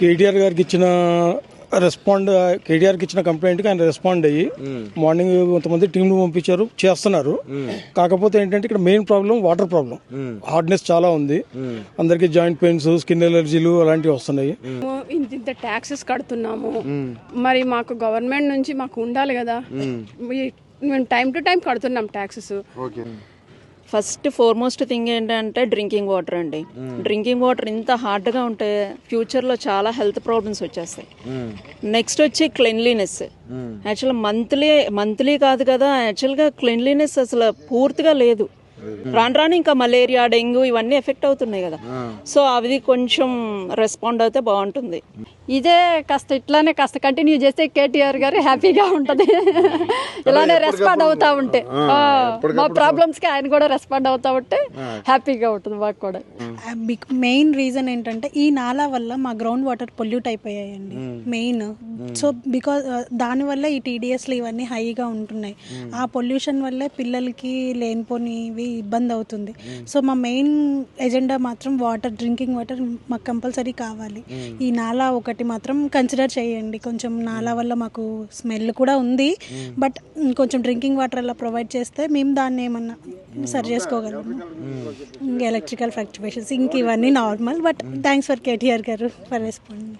కేటీఆర్ గారికి ఇచ్చిన రెస్పాండ్ కేటీఆర్కి ఇచ్చిన కంప్లైంట్కి ఆయన రెస్పాండ్ అయ్యి మార్నింగ్ కొంతమంది టీంలు పంపించారు చేస్తున్నారు. కాకపోతే ఏంటంటే ఇక్కడ main problem water problem hardness చాలా ఉంది. అందరికి జాయింట్ పెయిన్స్ స్కిన్ ఎలర్జీలు అలాంటివి వస్తున్నాయి. ఇంత ఇంత ట్యాక్సెస్ కడుతున్నాము. మరి మాకు గవర్నమెంట్ నుంచి మాకు ఉండాలి కదా. మేము. టైం టు టైం కడుతున్నాం ట్యాక్సెస్ ఫస్ట్ ఫార్మోస్ట్ థింగ్ ఏంటంటే డ్రింకింగ్ వాటర్ అండి. డ్రింకింగ్ వాటర్ ఇంత హార్డ్గా ఉంటే ఫ్యూచర్లో చాలా హెల్త్ ప్రాబ్లమ్స్ వచ్చేస్తాయి. నెక్స్ట్ వచ్చి క్లెన్లీనెస్ యాక్చువల్ మంత్లీ మంత్లీ కాదు కదా యాక్చువల్గా క్లెన్లీనెస్ అసలు పూర్తిగా లేదు. రాను రాను ఇంకా మలేరియా డెంగ్యూ ఇవన్నీ ఎఫెక్ట్ అవుతున్నాయి కదా. సో అవి కొంచెం రెస్పాండ్ అయితే బాగుంటుంది. ఇదే కాస్త ఇట్లానే కాస్త కంటిన్యూ చేస్తే కేటీఆర్ గారు హ్యాపీగా ఉంటది. ఇలానే రెస్పాండ్ అవుతా ఉంటే. మా ప్రాబ్లమ్స్కి ఆయన కూడా రెస్పాండ్ అవుతా ఉంటే హ్యాపీగా ఉంటుంది మాకు కూడా. మెయిన్ రీజన్ ఏంటంటే ఈ నాలా వల్ల మా గ్రౌండ్ వాటర్ పొల్యూట్ అయిపోయాయండి. మెయిన్ సో బికాజ్ దానివల్ల ఈ టీడీఎస్లు ఇవన్నీ హైగా ఉంటున్నాయి. ఆ పొల్యూషన్ వల్లే పిల్లలకి లేనిపోనివి ఇబ్బంది అవుతుంది సో మా మెయిన్ ఎజెండా మాత్రం వాటర్ డ్రింకింగ్ వాటర్ మాకు కంపల్సరీ కావాలి. ఈ నాలా ఒకటి మాత్రం కన్సిడర్ చేయండి. కొంచెం నాలా వల్ల మాకు స్మెల్ కూడా ఉంది. బట్ కొంచెం డ్రింకింగ్ వాటర్ అలా ప్రొవైడ్ చేస్తే మేము దాన్ని ఏమన్నా సరి చేసుకోగలము ఇంకా ఎలక్ట్రికల్ ఫ్లక్చువేషన్స్ ఇంక ఇవన్నీ normal. But thanks for KTR గారు ఫర్ రెస్పాండింగ్.